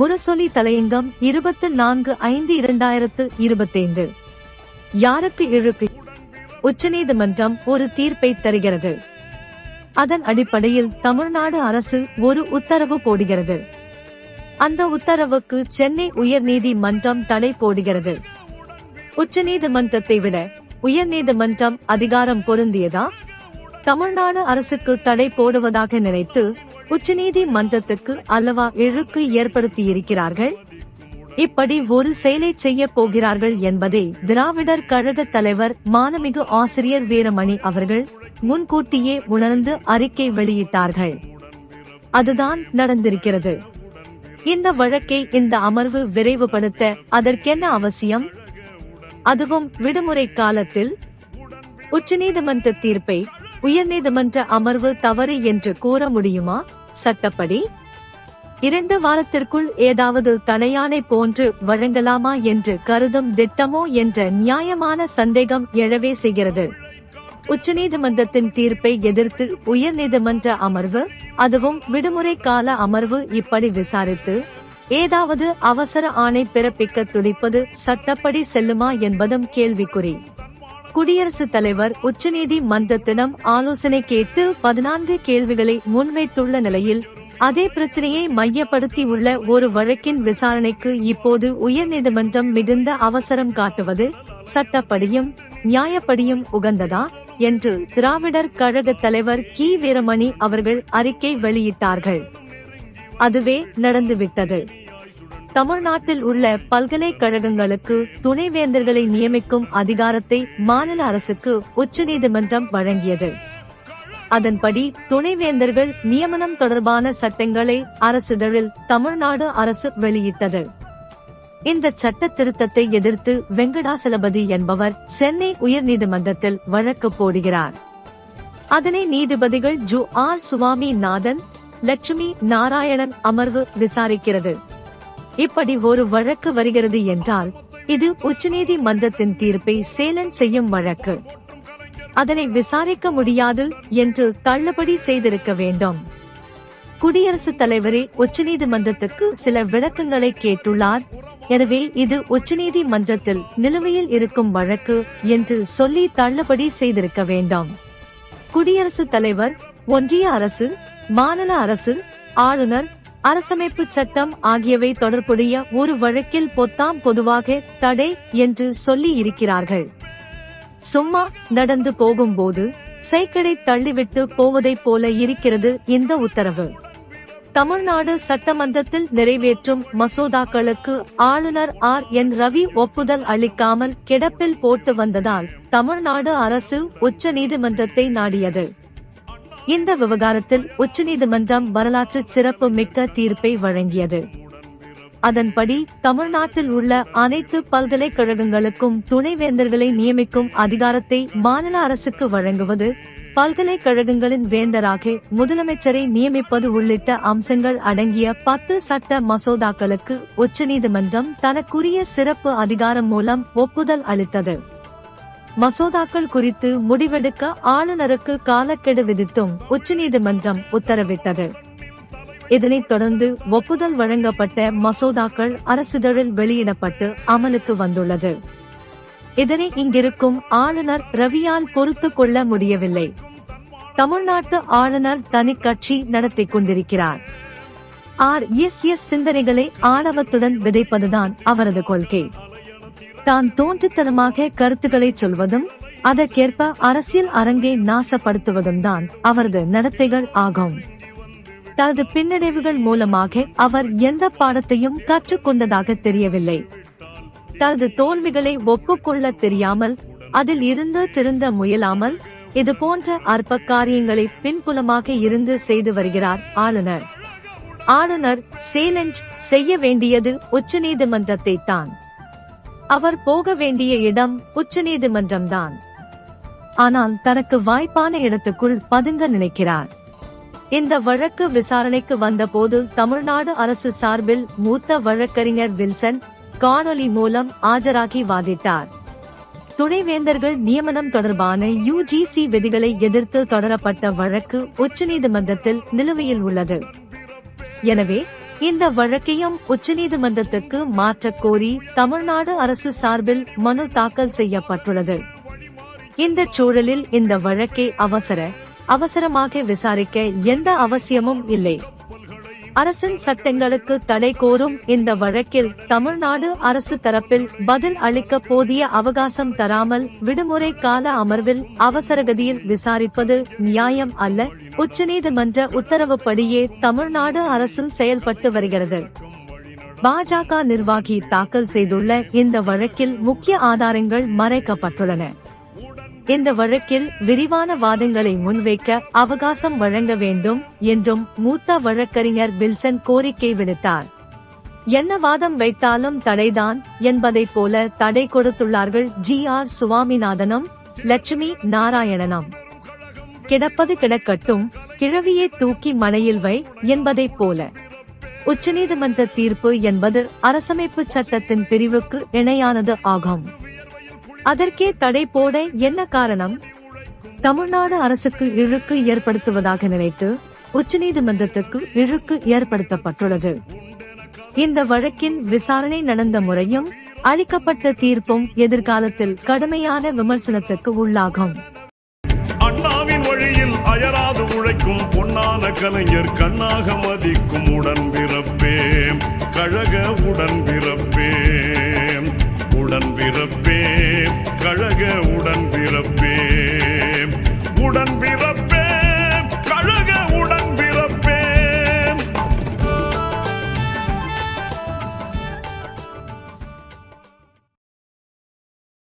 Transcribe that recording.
முரசொலி தலையங்கம் இருபத்து நான்கு ஐந்து இரண்டாயிரத்து இருபத்தைந்து. யாருக்கு இழுக்கு? உச்சநீதிமன்றம் ஒரு தீர்ப்பை தருகிறது. அதன் அடிப்படையில் தமிழ்நாடு அரசு ஒரு உத்தரவு போடுகிறது. அந்த உத்தரவுக்கு சென்னை உயர்நீதிமன்றம் தடை போடுகிறது. உச்சநீதிமன்றத்தை விட உயர்நீதிமன்றம் அதிகாரம் பொருந்தியதா? தமிழ்நாடு அரசுக்கு தடை போடுவதாக நினைத்து உச்சநீதிமன்றத்துக்கு அல்லவா இழுக்கு ஏற்படுத்தியிருக்கிறார்கள்? இப்படி ஒரு செயலை செய்ய போகிறார்கள் என்பதை திராவிடர் கழக தலைவர் மானமிகு ஆசிரியர் வீரமணி அவர்கள் முன்கூட்டியே உணர்ந்து அறிக்கை வெளியிட்டார்கள். அதுதான் நடந்திருக்கிறது. இந்த வழக்கை இந்த அமர்வு விரைவுபடுத்த அதற்கென்ன அவசியம்? அதுவும் விடுமுறை காலத்தில் உச்சநீதிமன்ற தீர்ப்பை உயர்நீதிமன்ற அமர்வு தவறு என்று கூற முடியுமா? சட்டப்படி. இரண்டு வாரத்திற்குள் ஏதாவது தலையானை போன்று வழங்கலாமா என்று கருதும் திட்டமோ என்ற நியாயமான சந்தேகம் எழவே செய்கிறது. உச்சநீதிமன்றத்தின் தீர்ப்பை எதிர்த்து உயர்நீதிமன்ற அமர்வு அதுவும் விடுமுறை கால அமர்வு இப்படி விசாரித்து ஏதாவது அவசர ஆணை பிறப்பிக்க துடிப்பது சட்டப்படி செல்லுமா என்பதும் கேள்விக்குறி. குடியரசுத் தலைவர் உச்சநீதிமன்றத்திடம் ஆலோசனை கேட்டு பதினான்கு கேள்விகளை முன்வைத்துள்ள நிலையில் அதே பிரச்சனையை மையப்படுத்தி உள்ள ஒரு வழக்கின் விசாரணைக்கு இப்போது உயர்நீதிமன்றம் மிகுந்த அவசரம் காட்டுவது சட்டப்படியும் நியாயப்படியும் உகந்ததா என்று திராவிடர் கழக தலைவர் கி. வீரமணி அவர்கள் அறிக்கை வெளியிட்டார்கள். அதுவே நடந்துவிட்டது. தமிழ்நாட்டில் உள்ள பல்கலைக்கழகங்களுக்கு துணைவேந்தர்களை நியமிக்கும் அதிகாரத்தை மாநில அரசுக்கு உச்சநீதிமன்றம் வழங்கியது. அதன்படி துணைவேந்தர்கள் நியமனம் தொடர்பான சட்டங்களை அரசிதழில் தமிழ்நாடு அரசு வெளியிட்டது. இந்த சட்ட திருத்தத்தை எதிர்த்து வெங்கடாசலபதி என்பவர் சென்னை உயர்நீதிமன்றத்தில் வழக்கு போடுகிறார். அதனை நீதிபதிகள் G R Swaminathan Lakshmi Narayanan அமர்வு விசாரிக்கிறது. இப்படி ஒரு வழக்கு வருகிறது என்றால் இது உச்சநீதிமன்றத்தின் தீர்ப்பை சேலன் செய்யும் வழக்கு. அதனை விசாரிக்க முடியாது என்று தள்ளுபடி செய்திருக்க வேண்டும். குடியரசுத் தலைவரே உச்சநீதிமன்றத்துக்கு சில விளக்கங்களை கேட்டுள்ளார். எனவே இது உச்சநீதிமன்றத்தில் நிலுவையில் இருக்கும் வழக்கு என்று சொல்லி தள்ளுபடி செய்திருக்க வேண்டும். குடியரசுத் தலைவர் ஒன்றிய அரசு மாநில அரசு ஆளுநர் அரசமைப்பு சட்டம் ஆகியவை தொடர்புடைய ஒரு வழக்கில் பொத்தாம் பொதுவாக தடை என்று சொல்லி இருக்கிறார்கள். சும்மா நடந்து போகும்போது சைக்கிளை தள்ளிவிட்டு போவதைப் போல இருக்கிறது இந்த உத்தரவு. தமிழ்நாடு சட்டமன்றத்தில் நிறைவேற்றும் மசோதாக்களுக்கு ஆளுநர் ஆர். என். ரவி ஒப்புதல் அளிக்காமல் கிடப்பில் போட்டு வந்ததால் தமிழ்நாடு அரசு உச்ச நீதிமன்றத்தை நாடியது. இந்த விவகாரத்தில் உச்சநீதிமன்றம் வரலாற்று சிறப்பு மிக்க தீர்ப்பை வழங்கியது. அதன்படி தமிழ்நாட்டில் உள்ள அனைத்து பல்கலைக்கழகங்களுக்கும் துணைவேந்தர்களை நியமிக்கும் அதிகாரத்தை மாநில அரசுக்கு வழங்குவது பல்கலைக்கழகங்களின் வேந்தராக முதலமைச்சரை நியமிப்பது உள்ளிட்ட அம்சங்கள் அடங்கிய பத்து சட்ட மசோதாக்களுக்கு உச்சநீதிமன்றம் தனக்குரிய சிறப்பு அதிகாரம் மூலம் ஒப்புதல் அளித்தது. மசோதாக்கள் குறித்து முடிவெடுக்க ஆளுநருக்கு காலக்கெடு விதித்தும் உச்சநீதிமன்றம் உத்தரவிட்டது. இதனைத் தொடர்ந்து ஒப்புதல் வழங்கப்பட்ட மசோதாக்கள் அரசிதழில் வெளியிடப்பட்டு அமலுக்கு வந்துள்ளது. இதனை இங்கிருக்கும் ஆளுநர் ரவியால் பொறுத்து கொள்ள முடியவில்லை. தமிழ்நாட்டு ஆளுநர் தனி கட்சி நடத்திக் கொண்டிருக்கிறார். ஆர். எஸ். எஸ். சிந்தனைகளை ஆணவத்துடன் விதைப்பதுதான் அவரது கொள்கை. தான் தோன்றித்தனமாக கருத்துக்களை சொல்வதும் அதற்கேற்ப அரசியல் அரங்கை நாசப்படுத்துவதும் தான் அவரது நடத்தைகள் ஆகும். தனது பின்னடைவுகள் மூலமாக அவர் எந்த பாடத்தையும் கற்றுக்கொண்டதாக தெரியவில்லை. தனது தோல்விகளை ஒப்புக்கொள்ள தெரியாமல் அதில் இருந்து திருந்த முயலாமல் இது போன்ற அற்ப காரியங்களை பின்புலமாக இருந்து செய்து வருகிறார் ஆளுநர். ஆளுநர் சேலஞ்ச் செய்ய வேண்டியது உச்சநீதிமன்றத்தை தான். அவர் போக வேண்டிய இடம் உச்சநீதிமன்றம்தான் ஆனால் தனக்கு வாய்ப்பான இடத்துக்குள் பதுங்க நினைக்கிறார். இந்த வழக்கு விசாரணைக்கு வந்தபோது தமிழ்நாடு அரசு சார்பில் மூத்த வழக்கறிஞர் வில்சன் காணொலி மூலம் ஆஜராகி வாதிட்டார். துணைவேந்தர்கள் நியமனம் தொடர்பான யுஜிசி விதிகளை எதிர்த்து தொடரப்பட்ட வழக்கு உச்சநீதிமன்றத்தில் நிலுவையில் உள்ளது. எனவே இந்த வழக்கையும் உச்சநீதிமன்றத்துக்கு மாற்றக் கோரி தமிழ்நாடு அரசு சார்பில் மனு தாக்கல் செய்யப்பட்டுள்ளது. இந்த சூழலில் இந்த வழக்கை அவசர அவசரமாக விசாரிக்க எந்த அவசியமும் இல்லை. அரசின் சட்டங்களுக்கு தடை கோரும் இந்த வழக்கில் தமிழ்நாடு அரசு தரப்பில் பதில் அளிக்க போதிய அவகாசம் தராமல் விடுமுறை கால அமர்வில் அவசரகதியில் விசாரிப்பது நியாயம் அல்ல. உச்சநீதிமன்ற உத்தரவுப்படியே தமிழ்நாடு அரசும் செயல்பட்டு வருகிறது. பாஜக நிர்வாகி தாக்கல் செய்துள்ள இந்த வழக்கில் முக்கிய ஆதாரங்கள் மறைக்கப்பட்டுள்ளன. இந்த வழக்கில் விரிவான வாதங்களை முன்வைக்க அவகாசம் வழங்க வேண்டும் என்றும் மூத்த வழக்கறிஞர் பில்சன் கோரிக்கை விடுத்தார். என்ன வாதம் வைத்தாலும் தடைதான் என்பதைப் போல தடை கொடுத்துள்ளார்கள் ஜி ஆர் சுவாமிநாதனும் லட்சுமி நாராயணனும். கிடப்பது கிடக்கட்டும் கிழவியை தூக்கி மனையில் வை என்பதைப் போல. உச்சநீதிமன்ற தீர்ப்பு என்பது அரசமைப்பு சட்டத்தின் பிரிவுக்கு இணையானது ஆகும். அதற்கே தடை போட என்ன காரணம்? தமிழ்நாடு அரசுக்கு இழுக்கு ஏற்படுத்துவதாக நினைத்து உச்சநீதிமன்றத்துக்கு இழுக்கு ஏற்படுத்தப்பட்டுள்ளது. இந்த வழக்கின் விசாரணை நடந்த முறையும் அளிக்கப்பட்ட தீர்ப்பும் எதிர்காலத்தில் கடுமையான விமர்சனத்துக்கு உள்ளாகும். அண்ணாவின் வழியில் அயராது உழைக்கும் பொன்னான கலைஞர் கண்ணாக மதிக்கும் உடன்பிறப்பே கழக உடன்பிற wouldn't be